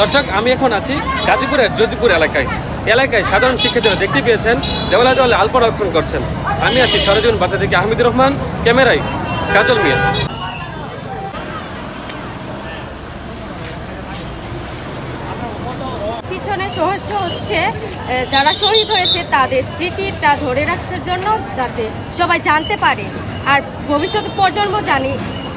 দর্শক, আমি এখন আছি গাজীপুরের জ্যোতিপুর এলাকায়। এলাকায় সাধারণ শিক্ষার্থীরা দেখতে পেয়েছেন দেওয়ালে দেওয়ালে আলপনা রক্ষণ করছেন। আমি আছি সরজমিন বার্তা থেকে আহমেদুর রহমান, ক্যামেরায় কাজল মিয়া। পিছনে হচ্ছে যারা শহীদ হয়েছে তাদের স্মৃতিটা ধরে রাখার জন্য যাতে সবাই জানতে পারে। আর ভবিষ্যৎ প্রজন্ম জানি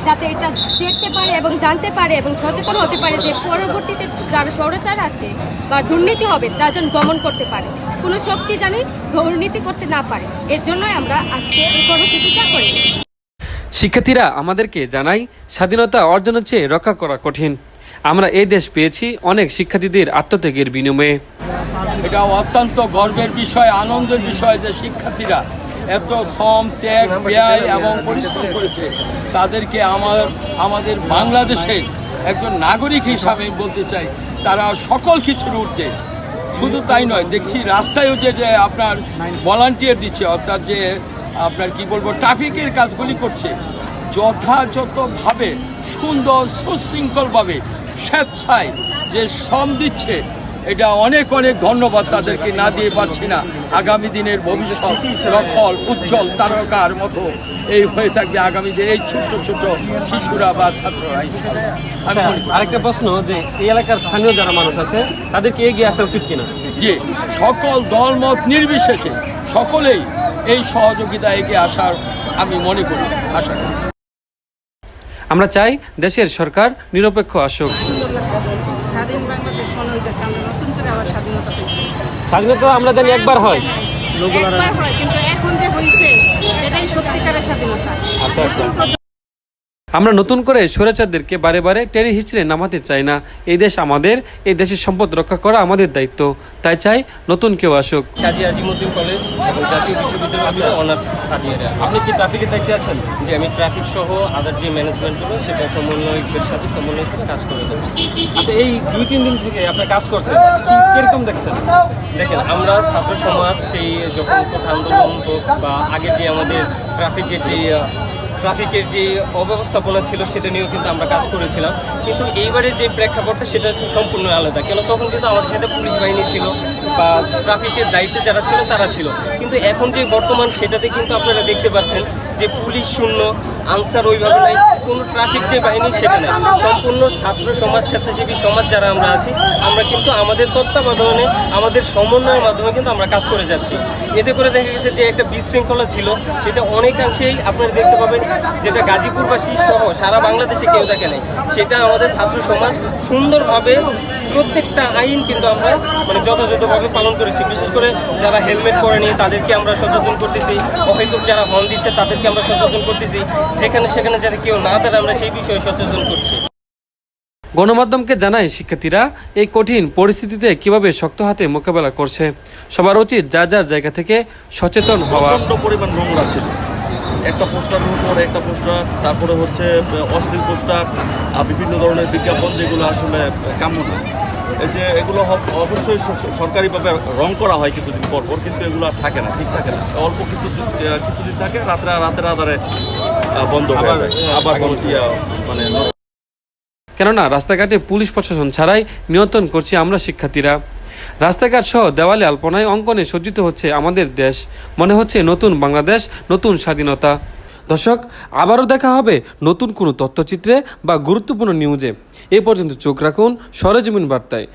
যাতে এটা দেখতে পারে এবং জানতে পারে এবং সচেতন হতে পারে যে পরবর্তীতে যারা স্বৈরাচার আছে বা দুর্নীতি হবে তা যেন দমন করতে পারে। কোনো শক্তি জানি দুর্নীতি করতে না পারে। এর জন্যই আমরা আজকে এই কর্মসূচিটা করি শিক্ষার্থীরা আমাদেরকে জানাই স্বাধীনতা অর্জনের চেয়ে রক্ষা করা কঠিন। আমরা এই দেশ পেয়েছি অনেক শিক্ষার্থীদের আত্মত্যাগের বিনিময়ে। এটা অত্যন্ত গর্বের বিষয় আনন্দের বিষয় যে শিক্ষার্থীরা এত শ্রম, ত্যাগ, ব্যয় এবং পরিশ্রম করেছে, তাদেরকে আমার, আমাদের বাংলাদেশের একজন নাগরিক হিসাবে বলতে চাই, তারা সকল কিছুর ঊর্ধ্বে শুধু তাই নয়, দেখছি রাস্তায়ও যে যে আপনার ভলান্টিয়ার দিচ্ছে, অর্থাৎ যে আপনার কি বলব ট্রাফিকের কাজগুলি করছে, যথাযথভাবে, সুন্দর, সুশৃঙ্খলভাবে, স্বেচ্ছায় যে শ্রম দিচ্ছে এটা অনেক অনেক ধন্যবাদ তাদেরকে না দিয়ে পারছি না। আগামী দিনের ভবিষ্যৎ রফল উজ্জ্বল তারকার মতো এই হয়ে থাকবে আগামী দিনের এই ছোট্ট ছোট্ট শিশুরা বা ছাত্ররা করি। আরেকটা প্রশ্ন যে এই এলাকার স্থানীয় যারা মানুষ আছে তাদেরকে এগিয়ে আসা উচিত কিনা? যে সকল দলমত নির্বিশেষে সকলেই এই সহযোগিতা এগিয়ে আসার আমি মনে করি আশা করি। আমরা চাই দেশের সরকার নিরপেক্ষ আসুক। স্বাধীন বাংলাদেশ মনে হইতেছে আমরা নতুন করে আবার স্বাধীনতা পেয়েছি। স্বাধীনতা আমরা জানি একবার হয়। একবার হয় কিন্তু এখন আমরা নতুন করে স্বৈরাচারদেরকে বারে বারে টেরি হিচড়ে নামাতে চাই না। এই দেশ আমাদের এই দেশের সম্পদ রক্ষা করা আমাদের দায়িত্ব। তাই চাই নতুন কেউ আসুক। কাজী আজিমুদ্দিন কলেজ এবং জাতীয় বিশ্ববিদ্যালয় অনার্স থার্ড ইয়ারে। আপনি কি ট্রাফিকের দায়িত্বে আছেন? যে আমি ট্রাফিক সহ আদার যে ম্যানেজমেন্টগুলো সেটা সমন্বয়কের সাথে সমন্বয় করে কাজ করে যাচ্ছি। আচ্ছা এই দুই তিন দিন থেকে আপনার কাজ করছেন কি কীরকম দেখছেন? দেখেন আমরা ছাত্র সমাজ সেই যখন আন্দোলন হোক বা আগে যে আমাদের ট্রাফিকের যে ট্রাফিকের যে অব্যবস্থাপনা ছিল সেটা নিয়েও কিন্তু আমরা কাজ করেছিলাম। কিন্তু এইবারে যে প্রেক্ষাপটটা সেটা সম্পূর্ণ আলাদা। কেন? তখন কিন্তু আমাদের সাথে পুলিশ বাহিনী ছিল বা ট্রাফিকের দায়িত্বে যারা ছিল, তারা ছিল। কিন্তু এখন যে বর্তমান সেটাতে কিন্তু আপনারা দেখতে পাচ্ছেন যে পুলিশ শূন্য, আনসার ওইভাবে নাই, কোনো ট্রাফিক যে বাহিনী সেটা নাই। সম্পূর্ণ ছাত্র সমাজ, স্বেচ্ছাসেবী সমাজ যারা আমরা আছি, আমরা কিন্তু আমাদের তত্ত্বাবধানে, আমাদের সমন্বয়ের মাধ্যমে কিন্তু আমরা কাজ করে যাচ্ছি। এতে করে দেখা গেছে যে একটা বিশৃঙ্খলা ছিল, সেটা অনেকাংশেই আপনারা দেখতে পাবেন, যেটা গাজীপুরবাসী সহ সারা বাংলাদেশে কেউ দেখে নাই। সেটা আমাদের ছাত্র সমাজ সুন্দরভাবে প্রত্যেকটা আইন কিন্তু আমরা মানে যথাযথভাবে পালন করেছি। বিশেষ করে যারা হেলমেট পরেনি তাদেরকে আমরা সচেতন করতেছি। অহেতুক যারা হর্ন দিচ্ছে তাদেরকে আমরা সচেতন করতেছি। যেখানে সেখানে যাতে কেউ না দাঁড়ে আমরা সেই বিষয়ে সচেতন করছি। গণমাধ্যমকে জানায় শিক্ষার্থীরা এই কঠিন পরিস্থিতিতে কীভাবে শক্ত হাতে মোকাবেলা করছে? সবার উচিত যার যার জায়গা থেকে সচেতন হওয়া। পরিমাণ নোংরা ছিল। একটা পোস্টারের উপর একটা পোস্টার তারপরে হচ্ছে অশ্লীল পোস্টার বিভিন্ন ধরনের বিজ্ঞাপন যেগুলো আসলে কাম্য না। এই যে এগুলো অবশ্যই সরকারিভাবে রং করা হয় কিছুদিন পর পর কিন্তু এগুলো আর থাকে না ঠিক থাকে না। অল্প কিছু কিছুদিন থাকে রাত্রে রাতের আধারে বন্ধ হয়ে যায়। আবার বন্ধ- ইয়া, মানে কেননা রাস্তাঘাটে পুলিশ প্রশাসন ছাড়াই নিয়ন্ত্রণ করছি আমরা শিক্ষার্থীরা। রাস্তাঘাট সহ দেওয়ালে আল্পনায় অঙ্কনে সজ্জিত হচ্ছে আমাদের দেশ। মনে হচ্ছে নতুন বাংলাদেশ, নতুন স্বাধীনতা। দর্শক, আবারও দেখা হবে নতুন কোনো তথ্যচিত্রে বা গুরুত্বপূর্ণ নিউজে। এ পর্যন্ত চোখ রাখুন সরেজমিন বার্তায়।